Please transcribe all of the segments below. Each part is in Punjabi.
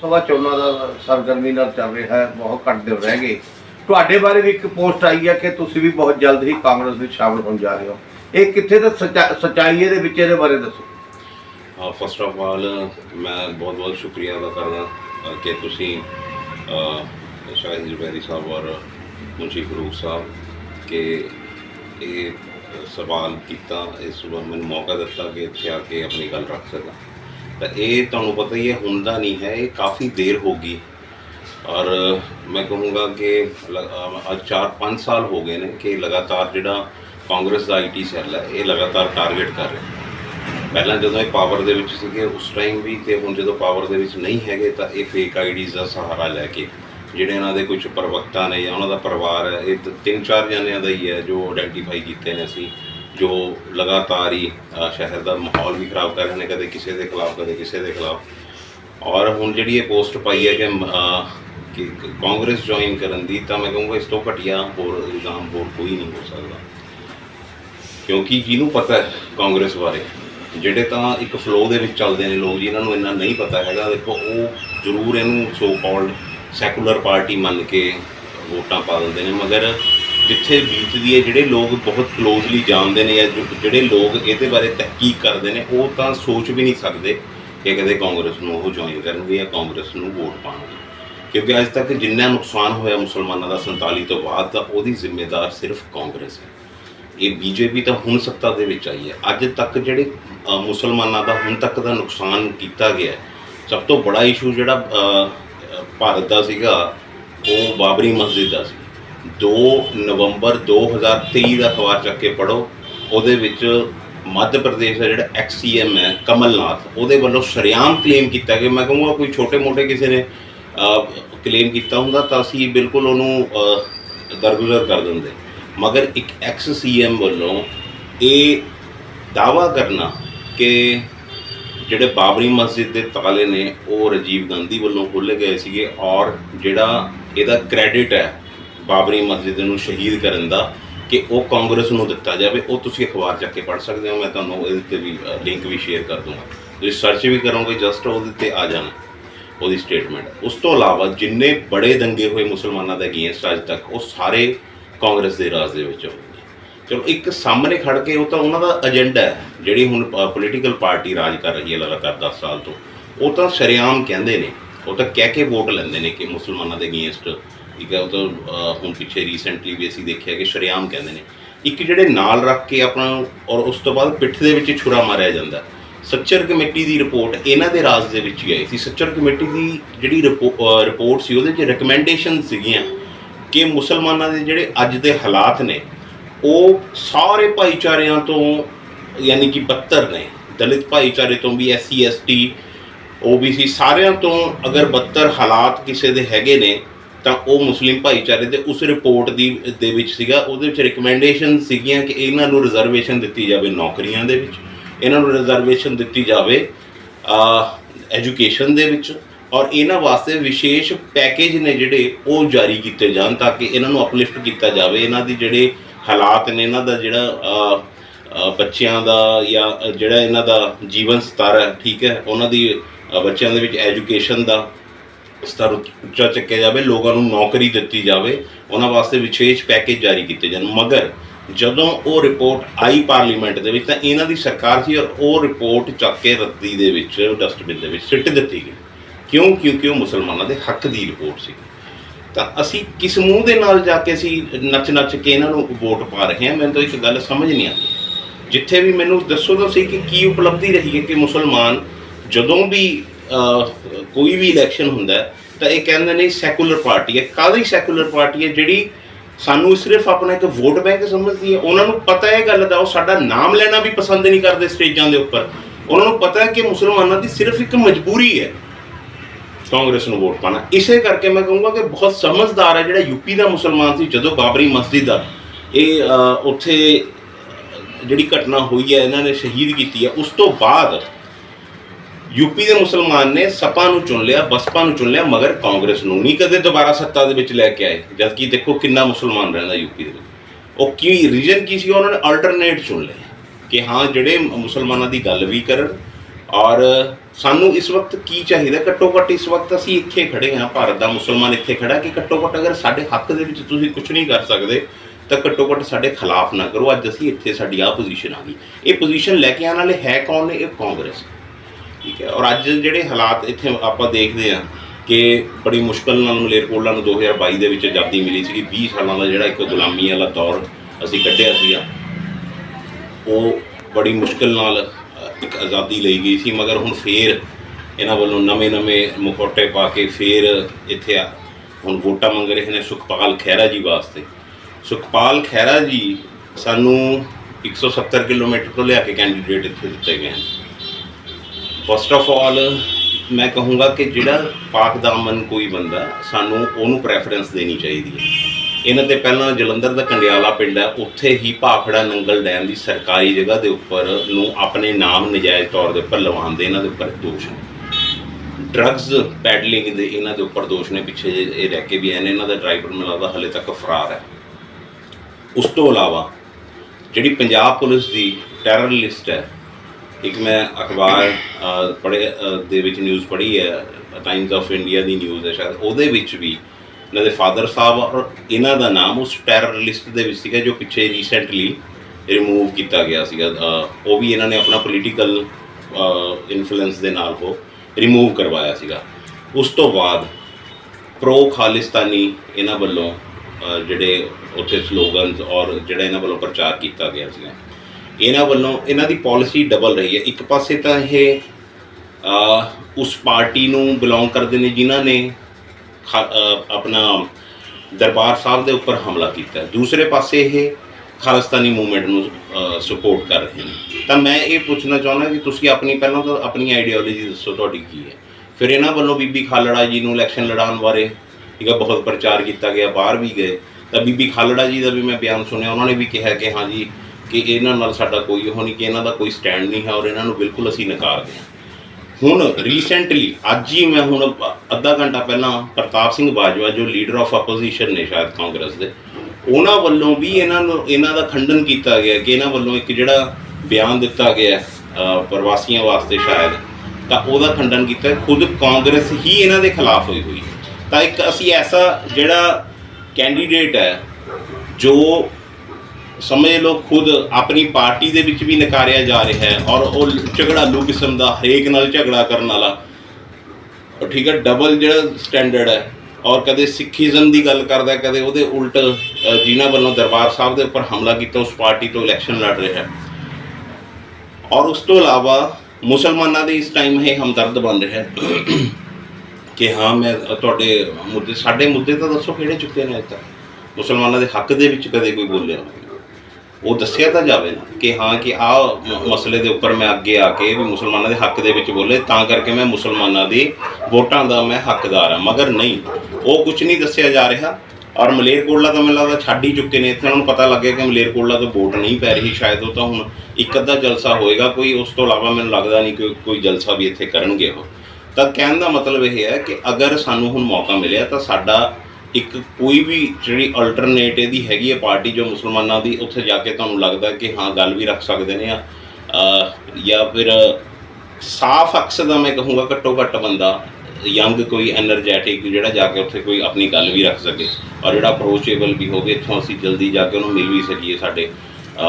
ਸਭਾ ਚੋਣਾਂ ਦਾ ਸਰਗਰਮੀ ਨਾਲ ਚੱਲ ਰਿਹਾ ਹੈ ਬਹੁਤ ਘੱਟ ਦਿਨ ਰਹਿ ਗਏ। ਤੁਹਾਡੇ ਬਾਰੇ ਵੀ ਇੱਕ ਪੋਸਟ ਆਈ ਹੈ ਕਿ ਤੁਸੀਂ ਵੀ ਬਹੁਤ ਜਲਦ ਹੀ ਕਾਂਗਰਸ ਵਿੱਚ ਸ਼ਾਮਲ ਹੋਣ ਜਾ ਰਹੇ ਹੋ। ਇਹ ਕਿੱਥੇ ਤੱਕ ਸੱਚਾ- ਸੱਚਾਈ ਇਹਦੇ ਵਿੱਚ ਇਹਦੇ ਬਾਰੇ ਦੱਸੋ। ਫਸਟ ਆਫ ਆਲ ਮੈਂ ਬਹੁਤ ਬਹੁਤ ਸ਼ੁਕਰੀਆ ਅਦਾ ਕਰਦਾ ਕਿ ਤੁਸੀਂ ਅ, ਸ਼ਾਹਿਦ ਜ਼ੁਬੈਰੀ ਸਾਹਿਬ ਔਰ ਮੁਨਸ਼ੀ ਫਰੂਕ ਸਾਹਿਬ ਕਿ ਇਹ ਸਵਾਲ ਕੀਤਾ ਇਸ ਵਾਰ ਮੈਨੂੰ ਮੌਕਾ ਦਿੱਤਾ ਕਿ ਇੱਥੇ ਆ ਕੇ ਆਪਣੀ ਗੱਲ ਰੱਖ ਸਕਾਂ ਤਾਂ ਇਹ ਤੁਹਾਨੂੰ ਪਤਾ ਹੀ ਹੈ ਹੁੰਦਾ ਨਹੀਂ ਹੈ ਇਹ ਕਾਫੀ ਦੇਰ ਹੋ ਗਈ। ਔਰ ਮੈਂ ਕਹੂੰਗਾ ਕਿ ਲ- ਅ, ਅੱਜ 4-5 ਸਾਲ ਹੋ ਗਏ ਨੇ ਕਿ ਲਗਾਤਾਰ ਜਿਹੜਾ ਕਾਂਗਰਸ ਦਾ ਆਈਟੀ ਸੈੱਲ ਹੈ ਇਹ ਲਗਾਤਾਰ ਟਾਰਗੇਟ ਕਰ ਰਿਹਾ। ਪਹਿਲਾਂ ਜਦੋਂ ਇਹ ਪਾਵਰ ਦੇ ਵਿੱਚ ਸੀਗੇ ਉਸ ਟਾਈਮ ਵੀ ਤੇ ਹੁਣ ਜਦੋਂ ਪਾਵਰ ਦੇ ਵਿੱਚ ਨਹੀਂ ਹੈਗੇ ਤਾਂ ਇਹ ਫੇਕ ਆਈਡੀਜ਼ ਦਾ ਸਹਾਰਾ ਲੈ ਕੇ ਜਿਹੜੇ ਇਹਨਾਂ ਦੇ ਕੁਝ ਪ੍ਰਵਕਤਾ ਨੇ ਜਾਂ ਉਹਨਾਂ ਦਾ ਪਰਿਵਾਰ ਹੈ ਇਹ ਤ- ਤਿੰਨ ਚਾਰ ਜਣਿਆਂ ਦਾ ਹੀ ਹੈ ਜੋ ਆਇਡੈਂਟੀਫਾਈ ਕੀਤੇ ਨੇ ਅਸੀਂ। ਜੋ ਲਗਾਤਾਰ ਹੀ ਸ਼ਹਿਰ ਦਾ ਮਾਹੌਲ ਵੀ ਖਰਾਬ ਕਰ ਰਹੇ ਨੇ, ਕਦੇ ਕਿਸੇ ਦੇ ਖਿਲਾਫ, ਕਦੇ ਕਿਸੇ ਦੇ ਖਿਲਾਫ। ਔਰ ਹੁਣ ਜਿਹੜੀ ਇਹ ਪੋਸਟ ਪਾਈ ਹੈ ਕਿ ਕਾਂਗਰਸ ਜੁਆਇਨ ਕਰਨ ਦੀ, ਤਾਂ ਮੈਂ ਕਹੂੰਗਾ ਇਸ ਤੋਂ ਘਟੀਆ ਹੋਰ ਇਲਜ਼ਾਮ ਹੋਰ ਕੋਈ ਨਹੀਂ ਹੋ ਸਕਦਾ। ਕਿਉਂਕਿ ਜਿਹਨੂੰ ਪਤਾ ਹੈ ਕਾਂਗਰਸ ਬਾਰੇ, ਜਿਹੜੇ ਤਾਂ ਇੱਕ ਫਲੋ ਦੇ ਵਿੱਚ ਚੱਲਦੇ ਨੇ ਲੋਕ ਜਿਨ੍ਹਾਂ ਨੂੰ ਇੰਨਾ ਨਹੀਂ ਪਤਾ ਹੈਗਾ, ਦੇਖੋ ਉਹ ਜ਼ਰੂਰ ਇਹਨੂੰ ਸੋ ਕਾਲਡ ਸੈਕੂਲਰ ਪਾਰਟੀ ਮੰਨ ਕੇ ਵੋਟਾਂ ਪਾ ਦਿੰਦੇ ਨੇ। ਮਗਰ ਜਿੱਥੇ ਬੀਤਦੀ ਹੈ, ਜਿਹੜੇ ਲੋਕ ਬਹੁਤ ਕਲੋਜ਼ਲੀ ਜਾਣਦੇ ਨੇ ਜਾਂ ਜਿਹੜੇ ਲੋਕ ਇਹਦੇ ਬਾਰੇ ਤਹਿਕੀਕ ਕਰਦੇ ਨੇ, ਉਹ ਤਾਂ ਸੋਚ ਵੀ ਨਹੀਂ ਸਕਦੇ ਕਿ ਕਦੇ ਕਾਂਗਰਸ ਨੂੰ ਉਹ ਜੁਆਇਨ ਕਰਨਗੇ ਜਾਂ ਕਾਂਗਰਸ ਨੂੰ ਵੋਟ ਪਾਉਣਗੇ। ਕਿਉਂਕਿ ਅੱਜ ਤੱਕ ਜਿੰਨਾ ਨੁਕਸਾਨ ਹੋਇਆ ਮੁਸਲਮਾਨਾਂ ਦਾ 47 ਤੋਂ ਬਾਅਦ, ਤਾਂ ਉਹਦੀ ਜ਼ਿੰਮੇਦਾਰ ਸਿਰਫ ਕਾਂਗਰਸ ਹੈ। ਇਹ ਬੀਜੇਪੀ ਤਾਂ ਹੁਣ ਸੱਤਾ ਦੇ ਵਿੱਚ ਆਈ ਹੈ। ਅੱਜ ਤੱਕ ਜਿਹੜੇ ਮੁਸਲਮਾਨਾਂ ਦਾ ਹੁਣ ਤੱਕ ਦਾ ਨੁਕਸਾਨ ਕੀਤਾ ਗਿਆ ਸਭ ਤੋਂ ਬੜਾ ਇਸ਼ੂ ਜਿਹੜਾ ਭਾਰਤ ਦਾ ਸੀਗਾ, ਉਹ ਬਾਬਰੀ ਮਸਜਿਦ ਦਾ ਸੀ। 2 ਨਵੰਬਰ 2023 ਦਾ ਅਖਬਾਰ ਚੱਕ ਕੇ ਪੜੋ ਉਹਦੇ ਵਿੱਚ ਮੱਧ ਪ੍ਰਦੇਸ਼ ਦਾ ਜਿਹੜਾ ਐਕਸੀਐਮ ਹੈ, ਕਮਲਨਾਥ, ਉਹਦੇ ਵੱਲੋਂ ਸ਼ਰਿਆਮ ਕਲੇਮ ਕੀਤਾ ਕਿ ਮੈਂ ਕਹੂੰਗਾ ਕੋਈ ਛੋਟੇ-ਮੋਟੇ ਕਿਸੇ ਨੇ ਕਲੇਮ ਕੀਤਾ ਹੁੰਦਾ ਤਾਂ ਅਸੀਂ ਬਿਲਕੁਲ ਉਹਨੂੰ ਦਰਗੁਜ਼ਰ ਕਰ ਦਿੰਦੇ। ਮਗਰ ਇੱਕ ਐਕਸ ਸੀਐਮ ਵੱਲੋਂ ਇਹ ਦਾਵਾ ਕਰਨਾ ਕਿ ਜਿਹੜੇ ਬਾਬਰੀ ਮਸਜਿਦ ਦੇ ਤਾਲੇ ਨੇ, ਉਹ ਰਾਜੀਵ ਗਾਂਧੀ ਵੱਲੋਂ ਖੋਲ੍ਹੇ ਗਏ ਸੀਗੇ ਔਰ ਜਿਹੜਾ ਇਹਦਾ ਕ੍ਰੈਡਿਟ ਹੈ ਬਾਬਰੀ ਮਸਜਿਦ ਨੂੰ ਸ਼ਹੀਦ ਕਰਨ ਦਾ ਕਿ ਉਹ ਕਾਂਗਰਸ ਨੂੰ ਦਿੱਤਾ ਜਾਵੇ, ਉਹ ਤੁਸੀਂ ਅਖਬਾਰ ਚੱਕ ਕੇ ਪੜ੍ਹ ਸਕਦੇ ਹੋ, ਮੈਂ ਤੁਹਾਨੂੰ ਇਹਦੇ ਤੇ ਵੀ ਲਿੰਕ ਵੀ ਸ਼ੇਅਰ ਕਰ ਦੂੰਗਾ। ਤੁਸੀਂ ਸਰਚ ਵੀ ਕਰੋਗੇ ਜਸਟ ਉਹਦੇ ਤੇ ਆ ਜਾਣਾ, ਉਹਦੀ ਸਟੇਟਮੈਂਟ ਉਸ ਤੋਂ ਇਲਾਵਾ ਜਿੰਨੇ ਬੜੇ ਦੰਗੇ ਹੋਏ ਮੁਸਲਮਾਨਾਂ ਦੇ ਅਗੇਂਸਟ ਅੱਜ ਤੱਕ, ਉਹ ਸਾਰੇ ਕਾਂਗਰਸ ਦੇ ਰਾਜ ਦੇ ਵਿੱਚ ਹੋਏ ਚਲੋ, ਇੱਕ ਸਾਹਮਣੇ ਖੜ ਕੇ ਉਹ ਤਾਂ ਉਹਨਾਂ ਦਾ ਏਜੰਡਾ ਹੈ, ਜਿਹੜੀ ਹੁਣ ਪੋਲੀਟੀਕਲ ਪਾਰਟੀ ਰਾਜ ਕਰ ਰਹੀ ਹੈ ਲਗਾਤਾਰ 10 ਸਾਲ ਤੋਂ, ਉਹ ਤਾਂ ਸ਼ਰੇਆਮ ਕਹਿੰਦੇ ਨੇ, ਉਹ ਤਾਂ ਕਹਿ ਕੇ ਵੋਟ ਲੈਂਦੇ ਨੇ ਕਿ ਮੁਸਲਮਾਨਾਂ ਦੇ ਅਗੇਂਸਟ ਠੀਕ ਹੈ, ਉਹ ਤਾਂ ਹੁਣ ਪਿੱਛੇ ਰੀਸੈਂਟਲੀ ਵੀ ਅਸੀਂ ਦੇਖਿਆ ਕਿ ਸ਼ਰੇਆਮ ਕਹਿੰਦੇ ਨੇ, ਇੱਕ ਜਿਹੜੇ ਨਾਲ ਰੱਖ ਕੇ ਆਪਣਾ, ਔਰ ਉਸ ਤੋਂ ਬਾਅਦ ਪਿੱਠ ਦੇ ਵਿੱਚ ਛੁਰਾ ਮਾਰਿਆ ਜਾਂਦਾ। ਸੱਚਰ ਕਮੇਟੀ ਦੀ ਰਿਪੋਰਟ ਇਹਨਾਂ ਦੇ ਰਾਜ ਦੇ ਵਿੱਚ ਹੀ ਆਈ ਸੀ। ਸੱਚਰ ਕਮੇਟੀ ਦੀ ਜਿਹੜੀ ਰਿਪੋਰਟ ਸੀ, ਉਹਦੇ 'ਚ ਰეკਮੈਂਡੇਸ਼ਨ ਸੀਗੀਆਂ ਕਿ ਮੁਸਲਮਾਨਾਂ ਦੇ ਜਿਹੜੇ ਅੱਜ ਦੇ ਹਾਲਾਤ ਨੇ, ਉਹ ਸਾਰੇ ਭਾਈਚਾਰਿਆਂ ਤੋਂ, ਯਾਨੀ ਕਿ ਬੱਤਰ ਨੇ। ਦਲਿਤ ਭਾਈਚਾਰੇ ਤੋਂ ਵੀ ਐਸਸੀ ਐਸਟੀ ਓਬੀਸੀ ਸਾਰਿਆਂ ਤੋਂ ਅਗਰ ਬੱਤਰ ਹਾਲਾਤ ਕਿਸੇ ਦੇ ਹੈਗੇ ਨੇ ਤਾਂ ਉਹ ਮੁਸਲਿਮ ਭਾਈਚਾਰੇ ਦੇ ਉਸ ਰਿਪੋਰਟ ਦੀ, ਦੇ ਵਿੱਚ ਸੀਗਾ, ਉਹਦੇ ਵਿੱਚ ਰეკਮੈਂਡੇਸ਼ਨ ਸੀਗੀਆਂ ਕਿ ਇਹਨਾਂ ਨੂੰ ਰਿਜ਼ਰਵੇਸ਼ਨ ਦਿੱਤੀ ਜਾਵੇ ਨੌਕਰੀਆਂ ਦੇ ਵਿੱਚ। ਇਹਨਾਂ ਨੂੰ ਰਿਜ਼ਰਵੇਸ਼ਨ ਦਿੱਤੀ ਜਾਵੇ ਐਜੂਕੇਸ਼ਨ ਦੇ ਵਿੱਚ ਔਰ ਇਹਨਾਂ ਵਾਸਤੇ ਵਿਸ਼ੇਸ਼ ਪੈਕੇਜ ਨੇ ਜਿਹੜੇ ਉਹ ਜਾਰੀ ਕੀਤੇ ਜਾਣ ਤਾਂ ਕਿ ਇਹਨਾਂ ਨੂੰ ਅਪਲਿਫਟ ਕੀਤਾ ਜਾਵੇ। ਇਹਨਾਂ ਦੀ ਜਿਹੜੇ ਹਾਲਾਤ ਨੇ, ਇਹਨਾਂ ਦਾ ਜਿਹੜਾ ਬੱਚਿਆਂ ਦਾ ਜਾਂ ਜਿਹੜਾ ਇਹਨਾਂ ਦਾ ਜੀਵਨ ਸਤਰ ਹੈ, ਠੀਕ ਹੈ, ਉਹਨਾਂ ਦੀ ਬੱਚਿਆਂ ਦੇ ਵਿੱਚ ਐਜੂਕੇਸ਼ਨ ਦਾ ਸਤਰ ਉੱਚਾ ਚੱਕਿਆ ਜਾਵੇ, ਲੋਕਾਂ ਨੂੰ ਨੌਕਰੀ ਦਿੱਤੀ ਜਾਵੇ, ਉਹਨਾਂ ਵਾਸਤੇ ਵਿਸ਼ੇਸ਼ ਪੈਕੇਜ ਜਾਰੀ ਕੀਤੇ ਜਾਣ। ਮਗਰ ਜਦੋਂ ਉਹ ਰਿਪੋਰਟ ਆਈ ਪਾਰਲੀਮੈਂਟ ਦੇ ਵਿੱਚ, ਤਾਂ ਇਹਨਾਂ ਦੀ ਸਰਕਾਰ ਸੀ ਔਰ ਉਹ ਰਿਪੋਰਟ ਚੱਕ ਕੇ ਰੱਦੀ ਦੇ ਵਿੱਚ ਡਸਟਬਿਨ ਦੇ ਵਿੱਚ ਸਿੱਟ ਦਿੱਤੀ ਗਈ। ਕਿਉਂ? ਕਿਉਂਕਿ ਉਹ ਮੁਸਲਮਾਨਾਂ ਦੇ ਹੱਕ ਦੀ ਰਿਪੋਰਟ ਸੀ। ਤਾਂ ਅਸੀਂ ਕਿਸ ਮੂੰਹ ਦੇ ਨਾਲ ਜਾ ਕੇ ਅਸੀਂ ਨੱਚ ਨੱਚ ਕੇ ਇਹਨਾਂ ਨੂੰ ਵੋਟ ਪਾ ਰਹੇ ਹਾਂ, ਮੈਨੂੰ ਤਾਂ ਇੱਕ ਗੱਲ ਸਮਝ ਨਹੀਂ ਆਉਂਦੀ। ਜਿੱਥੇ ਵੀ ਮੈਨੂੰ ਦੱਸੋ ਤਾਂ ਸਹੀ ਕਿ ਕੀ ਉਪਲਬਧੀ ਰਹੀ ਹੈ ਕਿ ਮੁਸਲਮਾਨ ਜਦੋਂ ਵੀ ਕੋਈ ਵੀ ਇਲੈਕਸ਼ਨ ਹੁੰਦਾ ਤਾਂ ਇਹ ਕਹਿੰਦੇ ਨੇ ਸੈਕੂਲਰ ਪਾਰਟੀ ਹੈ। ਕਾਹਦੀ ਸੈਕੂਲਰ ਪਾਰਟੀ ਹੈ? ਜਿਹੜੀ ਸਾਨੂੰ ਸਿਰਫ ਆਪਣਾ ਇੱਕ ਵੋਟ ਬੈਂਕ ਸਮਝਦੀ ਹੈ। ਉਹਨਾਂ ਨੂੰ ਪਤਾ ਹੈ ਇਹ ਗੱਲ ਦਾ, ਉਹ ਸਾਡਾ ਨਾਮ ਲੈਣਾ ਵੀ ਪਸੰਦ ਨਹੀਂ ਕਰਦੇ ਸਟੇਜਾਂ ਦੇ ਉੱਪਰ। ਉਹਨਾਂ ਨੂੰ ਪਤਾ ਹੈ ਕਿ ਮੁਸਲਮਾਨਾਂ ਦੀ ਸਿਰਫ ਇੱਕ ਮਜਬੂਰੀ ਹੈ ਕਾਂਗਰਸ ਨੂੰ ਵੋਟ ਪਾਣਾ। ਇਸੇ ਕਰਕੇ ਮੈਂ ਕਹੂੰਗਾ ਕਿ ਬਹੁਤ ਸਮਝਦਾਰ ਹੈ ਜਿਹੜਾ ਯੂਪੀ ਦਾ ਮੁਸਲਮਾਨ ਸੀ, ਜਦੋਂ ਬਾਬਰੀ ਮਸਜਿਦ ਦਾ। ਇਹ ਉੱਥੇ ਜਿਹੜੀ ਘਟਨਾ ਹੋਈ ਹੈ, ਇਹਨਾਂ ਨੇ ਸ਼ਹੀਦ ਕੀਤੀ ਹੈ। ਉਸ ਤੋਂ ਬਾਅਦ ਯੂਪੀ ਦੇ ਮੁਸਲਮਾਨ ਨੇ ਸਪਾ ਨੂੰ ਚੁਣ ਲਿਆ, ਬਸਪਾ ਨੂੰ ਚੁਣ ਲਿਆ, ਮਗਰ ਕਾਂਗਰਸ ਨੂੰ। ਨਹੀਂ ਕਦੇ ਦੁਬਾਰਾ ਸੱਤਾ ਦੇ ਵਿੱਚ ਲੈ ਕੇ ਆਏ ਜਦ ਕਿ ਦੇਖੋ ਕਿੰਨਾ ਮੁਸਲਮਾਨ ਰਹਿੰਦਾ ਯੂਪੀ ਦੇ ਵਿੱਚ। ਉਹ ਕੀ ਰੀਜਨ ਕੀ ਸੀ? ਉਹਨਾਂ ਨੇ ਅਲਟਰਨੇਟ ਚੁਣ ਲਏ। ਕਿ ਹਾਂ, ਜਿਹੜੇ ਮੁਸਲਮਾਨਾਂ ਦੀ ਗੱਲ ਵੀ ਕਰਨ, ਔਰ ਸਾਨੂੰ ਇਸ ਵਕਤ ਕੀ ਚਾਹੀਦਾ? ਘੱਟੋ ਘੱਟ ਇਸ ਵਕਤ ਅਸੀਂ ਇੱਥੇ ਖੜੇ ਹਾਂ, ਭਾਰਤ ਦਾ ਮੁਸਲਮਾਨ ਇੱਥੇ ਖੜਾ ਕਿ ਘੱਟੋ ਘੱਟ ਅਗਰ ਸਾਡੇ ਹੱਕ ਦੇ ਵਿੱਚ ਤੁਸੀਂ ਕੁਝ ਨਹੀਂ ਕਰ ਸਕਦੇ, ਤਾਂ ਘੱਟੋ ਘੱਟ ਸਾਡੇ ਖਿਲਾਫ ਨਾ ਕਰੋ। ਅੱਜ ਅਸੀਂ ਇੱਥੇ ਸਾਡੀ ਆ ਪੋਜੀਸ਼ਨ ਆ ਗਈ। ਇਹ ਪੋਜੀਸ਼ਨ ਲੈ ਕੇ ਆਉਣ ਵਾਲੇ ਹੈ ਕੌਣ ਨੇ? ਇਹ ਕਾਂਗਰਸ। ਠੀਕ ਹੈ। ਔਰ ਅੱਜ ਜਿਹੜੇ ਹਾਲਾਤ ਇੱਥੇ ਆਪਾਂ ਦੇਖਦੇ ਹਾਂ ਕਿ ਬੜੀ ਮੁਸ਼ਕਲ ਨਾਲ ਮਲੇਰਕੋਟਲਾ ਨੂੰ 2022 ਦੇ ਵਿੱਚ ਆਜ਼ਾਦੀ ਮਿਲੀ ਸੀ 20 ਸਾਲਾਂ ਦਾ ਜਿਹੜਾ ਇੱਕ ਗੁਲਾਮੀ ਵਾਲਾ ਦੌਰ ਅਸੀਂ ਕੱਢਿਆ ਸੀਗਾ। ਉਹ ਬੜੀ ਮੁਸ਼ਕਲ ਨਾਲ ਇੱਕ ਆਜ਼ਾਦੀ ਲਈ ਗਈ ਸੀ। ਮਗਰ ਹੁਣ ਫੇਰ ਇਹਨਾਂ ਵੱਲੋਂ ਨਵੇਂ-ਨਵੇਂ ਮੁਖੌਟੇ ਪਾ ਕੇ ਫੇਰ ਇੱਥੇ ਆ ਹੁਣ ਵੋਟਾਂ ਮੰਗ ਰਹੇ ਨੇ ਸੁਖਪਾਲ ਖਹਿਰਾ ਜੀ ਵਾਸਤੇ। ਸੁਖਪਾਲ ਖਹਿਰਾ ਜੀ ਸਾਨੂੰ 170 ਕਿਲੋਮੀਟਰ ਤੋਂ ਲਿਆ ਕੇ ਕੈਂਡੀਡੇਟ ਇੱਥੇ ਦਿੱਤੇ ਗਏ ਹਨ। ਫਸਟ ਆਫ ਆਲ ਮੈਂ ਕਹੂੰਗਾ ਕਿ ਜਿਹੜਾ ਪਾਕ ਦਾਮਨ ਕੋਈ ਬੰਦਾ, ਸਾਨੂੰ ਉਹਨੂੰ ਪ੍ਰੈਫਰੈਂਸ ਦੇਣੀ ਚਾਹੀਦੀ ਹੈ। ਇਹਨਾਂ ਤੇ ਪਹਿਲਾਂ ਜਲੰਧਰ ਦਾ ਕੰਡਿਆਲਾ ਪਿੰਡ ਹੈ, ਉੱਥੇ ਹੀ ਭਾਖੜਾ ਨੰਗਲ ਡੈਮ ਦੀ ਸਰਕਾਰੀ ਜਗ੍ਹਾ ਦੇ ਉੱਪਰ ਨੂੰ ਆਪਣੇ ਨਾਮ ਨਜਾਇਜ਼ ਤੌਰ ਦੇ ਉੱਪਰ ਲਵਾਉਣ ਦੇ ਇਹਨਾਂ ਦੇ ਉੱਪਰ ਦੋਸ਼ ਨੇ। ਡਰੱਗਸ ਪੈਡਲਿੰਗ ਦੇ ਇਹਨਾਂ ਦੇ ਉੱਪਰ ਦੋਸ਼ ਨੇ, ਪਿੱਛੇ ਜੇ ਇਹ ਰਹਿ ਕੇ ਵੀ ਆਏ ਨੇ, ਇਹਨਾਂ ਦਾ ਡਰਾਈਵਰ ਮੈਨੂੰ ਲੱਗਦਾ ਹਲੇ ਤੱਕ ਫਰਾਰ ਹੈ। ਉਸ ਤੋਂ ਇਲਾਵਾ, ਜਿਹੜੀ ਪੰਜਾਬ ਪੁਲਿਸ ਦੀ ਟੈਰਰ ਲਿਸਟ ਹੈ ਇੱਕ ਮੈਂ ਅਖਬਾਰ ਪੜ੍ਹੇ ਦੇ ਵਿੱਚ ਨਿਊਜ਼ ਪੜ੍ਹੀ ਹੈ ਟਾਈਮਜ਼ ਆਫ ਇੰਡੀਆ ਦੀ ਨਿਊਜ਼ ਹੈ ਸ਼ਾਇਦ, ਉਹਦੇ ਵਿੱਚ ਵੀ ਇਹਨਾਂ ਦੇ ਫਾਦਰ ਸਾਹਿਬ ਔਰ ਇਹਨਾਂ ਦਾ ਨਾਮ ਉਸ ਟੈਰਰ ਲਿਸਟ ਦੇ ਵਿੱਚ ਸੀਗਾ ਜੋ ਪਿੱਛੇ ਰੀਸੈਂਟਲੀ ਰਿਮੂਵ ਕੀਤਾ ਗਿਆ ਸੀਗਾ ਉਹ ਵੀ ਇਹਨਾਂ ਨੇ ਆਪਣਾ ਪੋਲੀਟੀਕਲ ਇਨਫਲੂਐਂਸ ਦੇ ਨਾਲ ਉਹ ਰਿਮੂਵ ਕਰਵਾਇਆ ਸੀਗਾ। ਉਸ ਤੋਂ ਬਾਅਦ ਪ੍ਰੋ ਖਾਲਿਸਤਾਨੀ ਇਹਨਾਂ ਵੱਲੋਂ ਜਿਹੜੇ ਉੱਥੇ ਸਲੋਗਨਸ ਔਰ ਜਿਹੜਾ ਇਹਨਾਂ ਵੱਲੋਂ ਪ੍ਰਚਾਰ ਕੀਤਾ ਗਿਆ ਸੀਗਾ। ਇਹਨਾਂ ਵੱਲੋਂ ਇਹਨਾਂ ਦੀ ਪਾਲਿਸੀ ਡਬਲ ਰਹੀ ਹੈ। ਇੱਕ ਪਾਸੇ ਤਾਂ ਇਹ ਉਸ ਪਾਰਟੀ ਨੂੰ ਬਿਲੋਂਗ ਕਰਦੇ ਨੇ ਜਿਨ੍ਹਾਂ ਨੇ ਖਾ- ਆਪਣਾ ਦਰਬਾਰ ਸਾਹਿਬ ਦੇ ਉੱਪਰ ਹਮਲਾ ਕੀਤਾ। ਦੂਸਰੇ ਪਾਸੇ ਇਹ ਖਾਲਸਤਾਨੀ ਮੂਵਮੈਂਟ ਨੂੰ ਸਪੋਰਟ ਕਰ ਰਹੇ ਨੇ। ਤਾਂ ਮੈਂ ਇਹ ਪੁੱਛਣਾ ਚਾਹੁੰਦਾ ਕਿ ਤੁਸੀਂ ਆਪਣੀ ਪਹਿਲਾਂ ਤਾਂ ਆਪਣੀ ਆਈਡੀਓਲੋਜੀ ਦੱਸੋ ਤੁਹਾਡੀ ਕੀ ਹੈ। ਫਿਰ ਇਹਨਾਂ ਵੱਲੋਂ ਬੀਬੀ ਖਾਲੜਾ ਜੀ ਨੂੰ ਇਲੈਕਸ਼ਨ ਲੜਾਉਣ ਬਾਰੇ ਠੀਕ ਹੈ, ਬਹੁਤ ਪ੍ਰਚਾਰ ਕੀਤਾ ਗਿਆ, ਬਾਹਰ ਵੀ ਗਏ। ਤਾਂ ਬੀਬੀ ਖਾਲੜਾ ਜੀ ਦਾ ਵੀ ਮੈਂ ਬਿਆਨ ਸੁਣਿਆ, ਉਹਨਾਂ ਨੇ ਵੀ ਕਿਹਾ ਕਿ ਹਾਂ ਜੀ ਕਿ ਇਹਨਾਂ ਨਾਲ ਸਾਡਾ ਕੋਈ ਉਹ ਨਹੀਂ, ਕਿ ਇਹਨਾਂ ਦਾ ਕੋਈ ਸਟੈਂਡ ਨਹੀਂ ਹੈ ਔਰ ਇਹਨਾਂ ਨੂੰ ਬਿਲਕੁਲ ਅਸੀਂ ਨਕਾਰਦੇ ਹਾਂ। ਹੁਣ ਰੀਸੈਂਟਲੀ ਅੱਜ ਹੀ ਮੈਂ ਹੁਣ ਅੱਧਾ ਘੰਟਾ ਪਹਿਲਾਂ ਪ੍ਰਤਾਪ ਸਿੰਘ ਬਾਜਵਾ, ਜੋ ਲੀਡਰ ਆਫ ਆਪੋਜੀਸ਼ਨ ਨੇ ਸ਼ਾਇਦ ਕਾਂਗਰਸ ਦੇ, ਉਹਨਾਂ ਵੱਲੋਂ ਵੀ ਇਹਨਾਂ ਨੂੰ, ਇਹਨਾਂ ਦਾ ਖੰਡਨ ਕੀਤਾ ਗਿਆ ਕਿ ਇਹਨਾਂ ਵੱਲੋਂ ਇੱਕ ਜਿਹੜਾ ਬਿਆਨ ਦਿੱਤਾ ਗਿਆ ਪ੍ਰਵਾਸੀਆਂ ਵਾਸਤੇ ਸ਼ਾਇਦ, ਤਾਂ ਉਹਦਾ ਖੰਡਨ ਕੀਤਾ ਖੁਦ ਕਾਂਗਰਸ ਹੀ ਇਹਨਾਂ ਦੇ ਖਿਲਾਫ ਹੋਈ ਹੋਈ ਤਾਂ ਇੱਕ ਅਸੀਂ ਐਸਾ ਜਿਹੜਾ ਕੈਂਡੀਡੇਟ ਹੈ, ਜੋ ਸਮਝ ਲਓ ਖੁਦ ਆਪਣੀ ਪਾਰਟੀ ਦੇ ਵਿੱਚ ਵੀ ਨਕਾਰਿਆ ਜਾ ਰਿਹਾ ਹੈ ਔਰ ਉਹ ਝਗੜਾਲੂ ਕਿਸਮ ਦਾ ਹਰੇਕ ਨਾਲ ਝਗੜਾ ਕਰਨ ਵਾਲਾ। ਠੀਕ ਹੈ ਡਬਲ ਜਿਹੜਾ ਸਟੈਂਡਰਡ ਹੈ ਔਰ ਕਦੇ ਸਿੱਖੀਜ਼ਮ ਦੀ ਗੱਲ ਕਰਦਾ ਕਦੇ ਉਹਦੇ ਉਲਟ ਅ, ਵੱਲੋਂ ਦਰਬਾਰ ਸਾਹਿਬ ਦੇ ਉੱਪਰ ਹਮਲਾ ਕੀਤਾ ਉਸ ਪਾਰਟੀ ਤੋਂ ਇਲੈਕਸ਼ਨ ਲੜ ਰਿਹਾ ਹੈ। ਔਰ ਉਸ ਤੋਂ ਇਲਾਵਾ ਮੁਸਲਮਾਨਾਂ ਦੇ ਇਸ ਟਾਈਮ ਇਹ ਹਮਦਰਦ ਬਣ ਰਿਹਾ ਹੈ ਕਿ ਹਾਂ ਮੈਂ ਤੁਹਾਡੇ ਮੁੱਦੇ ਸਾਡੇ ਮੁੱਦੇ ਤਾਂ ਦੱਸੋ ਕਿਹੜੇ ਚੁੱਕੇ ਨੇ ਅੱਜ ਤੱਕ? ਮੁਸਲਮਾਨਾਂ ਦੇ ਹੱਕ ਦੇ ਵਿੱਚ ਕਦੇ ਕੋਈ ਬੋਲਿਆ ਉਹ ਦੱਸਿਆ ਤਾਂ ਜਾਵੇ ਨਾ ਕਿ ਹਾਂ ਕਿ ਆ ਮਸਲੇ ਦੇ ਉੱਪਰ ਮੈਂ ਅੱਗੇ ਆ ਕੇ ਵੀ ਮੁਸਲਮਾਨਾਂ ਦੇ ਹੱਕ ਦੇ ਵਿੱਚ ਬੋਲੇ, ਤਾਂ ਕਰਕੇ ਮੈਂ ਮੁਸਲਮਾਨਾਂ ਦੀ ਵੋਟਾਂ ਦਾ ਮੈਂ ਹੱਕਦਾਰ ਹਾਂ। ਮਗਰ ਨਹੀਂ, ਉਹ ਕੁਝ ਨਹੀਂ ਦੱਸਿਆ ਜਾ ਰਿਹਾ। ਔਰ ਮਲੇਰਕੋਟਲਾ ਤਾਂ ਮੈਨੂੰ ਲੱਗਦਾ ਛੱਡ ਹੀ ਚੁੱਕੇ ਨੇ। ਇੱਥੇ ਉਹਨਾਂ ਨੂੰ ਪਤਾ ਲੱਗਿਆ ਕਿ ਮਲੇਰਕੋਟਲਾ ਤੋਂ ਵੋਟ ਨਹੀਂ ਪੈ ਰਹੀ। ਸ਼ਾਇਦ ਉਹ ਤਾਂ ਹੁਣ ਇੱਕ ਅੱਧਾ ਜਲਸਾ ਹੋਏਗਾ। ਕੋਈ ਉਸ ਤੋਂ ਇਲਾਵਾ ਮੈਨੂੰ ਲੱਗਦਾ ਨਹੀਂ ਕਿ ਕੋਈ ਜਲਸਾ ਵੀ ਇੱਥੇ ਕਰਨਗੇ ਉਹ। ਤਾਂ ਕਹਿਣ ਦਾ ਮਤਲਬ ਇਹ ਹੈ ਕਿ ਅਗਰ ਸਾਨੂੰ ਹੁਣ ਮੌਕਾ ਮਿਲਿਆ ਤਾਂ ਸਾਡਾ ਇੱਕ ਕੋਈ ਵੀ ਜਿਹੜੀ ਅਲਟਰਨੇਟ ਇਹਦੀ ਹੈਗੀ ਹੈ ਪਾਰਟੀ ਜੋ ਮੁਸਲਮਾਨਾਂ ਦੀ, ਉੱਥੇ ਜਾ ਕੇ ਤੁਹਾਨੂੰ ਲੱਗਦਾ ਕਿ ਹਾਂ, ਗੱਲ ਵੀ ਰੱਖ ਸਕਦੇ ਨੇ ਆ। ਜਾਂ ਫਿਰ ਸਾਫ਼ ਅਕਸਰ ਦਾ ਮੈਂ ਕਹੂੰਗਾ ਘੱਟੋ ਘੱਟ ਬੰਦਾ, ਯੰਗ ਕੋਈ એનર્ਜੈਟਿਕ ਜਿਹੜਾ ਜਾ ਕੇ ਉੱਥੇ ਕੋਈ ਆਪਣੀ ਗੱਲ ਵੀ ਰੱਖ ਸਕੇ। ਔਰ ਜਿਹੜਾ ਅਪਰੋਚੇਬਲ ਵੀ ਹੋਵੇ, ਇੱਥੋਂ ਅਸੀਂ ਜਲਦੀ ਜਾ ਕੇ ਉਹਨੂੰ ਮਿਲ ਵੀ ਸਕੀਏ ਸਾਡੇ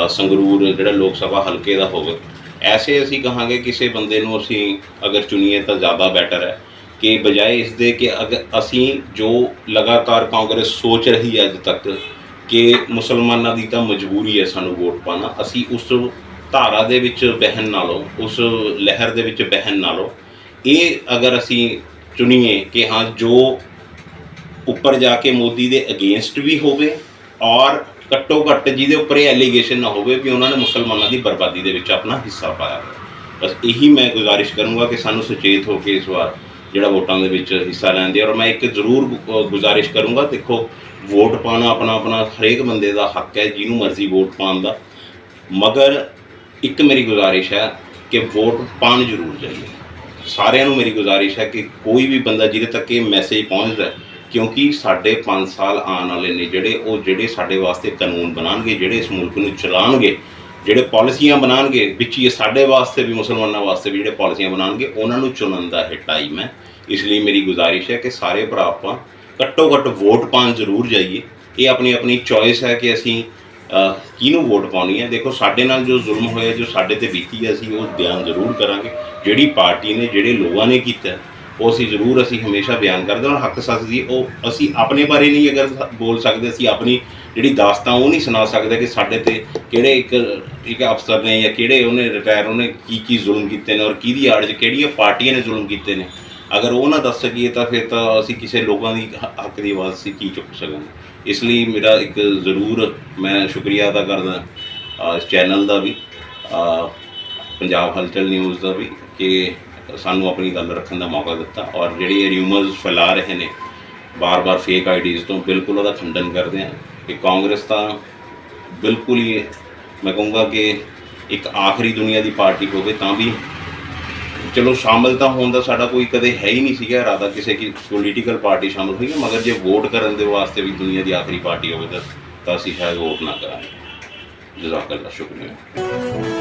ਸੰਗਰੂਰ ਜਿਹੜਾ ਲੋਕ ਸਭਾ ਹਲਕੇ ਦਾ ਹੋਵੇ। ਐਸੇ ਅਸੀਂ ਕਹਾਂਗੇ ਕਿਸੇ ਬੰਦੇ ਨੂੰ ਅਸੀਂ ਅਗਰ ਚੁਣੀਏ ਤਾਂ ਜ਼ਿਆਦਾ ਬੈਟਰ ਹੈ। ਕਿ ਬਜਾਏ ਇਸ ਦੇ ਕਿ ਅਗਰ ਅਸੀਂ ਜੋ ਲਗਾਤਾਰ ਕਾਂਗਰਸ ਸੋਚ ਰਹੀ ਹੈ ਅੱਜ ਤੱਕ ਕਿ ਮੁਸਲਮਾਨਾਂ ਦੀ ਤਾਂ ਮਜਬੂਰੀ ਹੈ ਸਾਨੂੰ ਵੋਟ ਪਾਣਾ ਅਸੀਂ ਉਸ ਧਾਰਾ ਦੇ ਵਿੱਚ ਬਹਿਣ ਨਾਲੋਂ, ਉਸ ਲਹਿਰ ਦੇ ਵਿੱਚ ਬਹਿਣ ਨਾਲੋਂ, ਇਹ ਅਗਰ ਅਸੀਂ ਚੁਣੀਏ ਕਿ ਹਾਂ ਜੋ ਉੱਪਰ ਜਾ ਕੇ ਮੋਦੀ ਦੇ ਅਗੇਂਸਟ ਵੀ ਹੋਵੇ ਔਰ ਘੱਟੋ ਘੱਟ ਜਿਹਦੇ ਉੱਪਰ ਇਹ ਐਲੀਗੇਸ਼ਨ ਨਾ ਹੋਵੇ ਵੀ ਉਹਨਾਂ ਨੇ ਮੁਸਲਮਾਨਾਂ ਦੀ ਬਰਬਾਦੀ ਦੇ ਵਿੱਚ ਆਪਣਾ ਹਿੱਸਾ ਪਾਇਆ ਬਸ ਇਹੀ ਮੈਂ ਗੁਜ਼ਾਰਿਸ਼ ਕਰੂੰਗਾ ਕਿ ਸਾਨੂੰ ਸੁਚੇਤ ਹੋ ਕੇ ਇਸ ਵਾਰ ਜਿਹੜਾ ਵੋਟਾਂ ਦੇ ਵਿੱਚ ਹਿੱਸਾ ਲੈਂਦੇ ਔਰ ਮੈਂ ਇੱਕ ਜ਼ਰੂਰ ਗੁਜ਼ਾਰਿਸ਼ ਕਰੂੰਗਾ, ਦੇਖੋ, ਵੋਟ ਪਾਣਾ ਆਪਣਾ ਆਪਣਾ ਹਰੇਕ ਬੰਦੇ ਦਾ ਹੱਕ ਹੈ, ਜਿਹਨੂੰ ਮਰਜ਼ੀ ਵੋਟ ਪਾਉਣ ਦਾ। ਮਗਰ ਇੱਕ ਮੇਰੀ ਗੁਜ਼ਾਰਿਸ਼ ਹੈ ਕਿ ਵੋਟ ਪਾਣ ਜ਼ਰੂਰ ਜਾਈਏ। ਸਾਰਿਆਂ ਨੂੰ ਮੇਰੀ ਗੁਜ਼ਾਰਿਸ਼ ਹੈ ਕਿ ਕੋਈ ਵੀ ਬੰਦਾ ਜਿਹਦੇ ਤੱਕ ਇਹ ਮੈਸੇਜ ਪਹੁੰਚਦਾ ਕਿਉਂਕਿ ਸਾਡੇ 5 ਸਾਲ ਆਉਣ ਵਾਲੇ ਨੇ ਜਿਹੜੇ, ਉਹ ਜਿਹੜੇ ਸਾਡੇ ਵਾਸਤੇ ਕਾਨੂੰਨ ਬਣਾਉਣਗੇ, ਜਿਹੜੇ ਇਸ ਮੁਲਕ ਨੂੰ ਚਲਾਉਣਗੇ ਜਿਹੜੇ ਪਾਲਿਸੀਆਂ ਬਣਾਉਣਗੇ ਵਿੱਚ ਹੀ ਸਾਡੇ ਵਾਸਤੇ ਵੀ ਮੁਸਲਮਾਨਾਂ ਵਾਸਤੇ ਵੀ ਜਿਹੜੇ ਪਾਲਿਸੀਆਂ ਬਣਾਉਣਗੇ ਉਹਨਾਂ ਨੂੰ ਚੁਣਨ ਦਾ ਇਹ ਟਾਈਮ ਹੈ। ਇਸ ਲਈ ਮੇਰੀ ਗੁਜ਼ਾਰਿਸ਼ ਹੈ ਕਿ ਸਾਰੇ ਭਰਾ ਆਪਾਂ ਘੱਟੋ ਘੱਟ ਵੋਟ ਪਾਉਣ ਜ਼ਰੂਰ ਜਾਈਏ। ਇਹ ਆਪਣੀ ਆਪਣੀ ਚੋਇਸ ਹੈ ਕਿ ਅਸੀਂ ਕਿਹਨੂੰ ਵੋਟ ਪਾਉਣੀ ਹੈ। ਦੇਖੋ ਸਾਡੇ ਨਾਲ ਜੋ ਜ਼ੁਲਮ ਹੋਇਆ ਜੋ ਸਾਡੇ ਤੇ ਬੀਤੀ ਹੈ, ਅਸੀਂ ਉਹ ਬਿਆਨ ਜ਼ਰੂਰ ਕਰਾਂਗੇ। ਜਿਹੜੀ ਪਾਰਟੀ ਨੇ ਜਿਹੜੇ ਲੋਕਾਂ ਨੇ ਕੀਤਾ ਉਹ ਅਸੀਂ ਜ਼ਰੂਰ ਅਸੀਂ ਹਮੇਸ਼ਾ ਬਿਆਨ ਕਰਦੇ ਹਾਂ। ਔਰ ਹੱਕ ਸੱਚ ਦੀ ਉਹ ਅਸੀਂ ਆਪਣੇ ਬਾਰੇ ਨਹੀਂ ਅਗਰ ਬੋਲ ਸਕਦੇ ਅਸੀਂ ਆਪਣੀ ਜਿਹੜੀ ਦਾਸਤਾਂ ਉਹ ਨਹੀਂ ਸੁਣਾ ਸਕਦੇ ਕਿ ਸਾਡੇ ਤੇ ਕਿਹੜੇ ਇੱਕ ਇੱਕ ਅਫਸਰ ਨੇ ਜਾਂ ਕਿਹੜੇ ਉਹਨੇ ਰਿਟਾਇਰ, ਉਹਨੇ ਕੀ ਕੀ ਜ਼ੁਲਮ ਕੀਤੇ ਨੇ ਔਰ ਕਿਹਦੀ ਆੜ 'ਚ ਕਿਹੜੀਆਂ ਪਾਰਟੀਆਂ ਨੇ ਜ਼ੁਲਮ ਕੀਤੇ ਨੇ। ਅਗਰ ਉਹ ਨਾ ਦੱਸ ਸਕੀਏ ਤਾਂ ਫਿਰ ਤਾਂ ਅਸੀਂ ਕਿਸੇ ਲੋਕਾਂ ਦੀ ਹੱਕ ਦੀ ਆਵਾਜ਼ ਅਸੀਂ ਕੀ ਚੁੱਕ ਸਕਾਂਗੇ। ਇਸ ਲਈ ਮੇਰਾ ਇੱਕ ਜ਼ਰੂਰ ਮੈਂ ਸ਼ੁਕਰੀਆ ਅਦਾ ਕਰਦਾ ਇਸ ਚੈਨਲ ਦਾ ਵੀ ਪੰਜਾਬ ਹਲਚਲ ਨਿਊਜ਼ ਦਾ ਵੀ ਕਿ ਸਾਨੂੰ ਆਪਣੀ ਗੱਲ ਰੱਖਣ ਦਾ ਮੌਕਾ ਦਿੱਤਾ ਔਰ ਜਿਹੜੇ ਇਹ ਰਿਊਮਰਸ ਫੈਲਾ ਰਹੇ ਨੇ, ਬਾਰ-ਬਾਰ ਫੇਕ ਆਈਡੀਜ਼ ਤੋਂ ਬਿਲਕੁਲ ਉਹਦਾ ਖੰਡਨ ਕਰਦੇ ਹਾਂ ਕਿ ਕਾਂਗਰਸ ਤਾਂ ਬਿਲਕੁਲ ਹੀ ਮੈਂ ਕਹੂੰਗਾ ਕਿ ਇੱਕ ਆਖਰੀ ਦੁਨੀਆ ਦੀ ਪਾਰਟੀ ਹੋਵੇ ਤਾਂ ਵੀ। ਚਲੋ ਸ਼ਾਮਲ ਤਾਂ ਹੋਣ ਦਾ ਸਾਡਾ ਕੋਈ ਕਦੇ ਹੈ ਹੀ ਨਹੀਂ ਸੀਗਾ ਇਰਾਦਾ ਕਿਸੇ ਕੀ ਪੋਲੀਟੀਕਲ ਪਾਰਟੀ ਸ਼ਾਮਲ ਹੋਈ ਹੈ, ਮਗਰ ਜੇ ਵੋਟ ਕਰਨ ਦੇ ਵਾਸਤੇ ਵੀ ਦੁਨੀਆ ਦੀ ਆਖਰੀ ਪਾਰਟੀ ਹੋਵੇ ਤਾਂ ਅਸੀਂ ਸ਼ਾਇਦ ਵੋਟ ਨਾ ਕਰਾਂਗੇ। ਜਜ਼ਾਕੱਲਾ ਸ਼ੁਕਰੀਆ।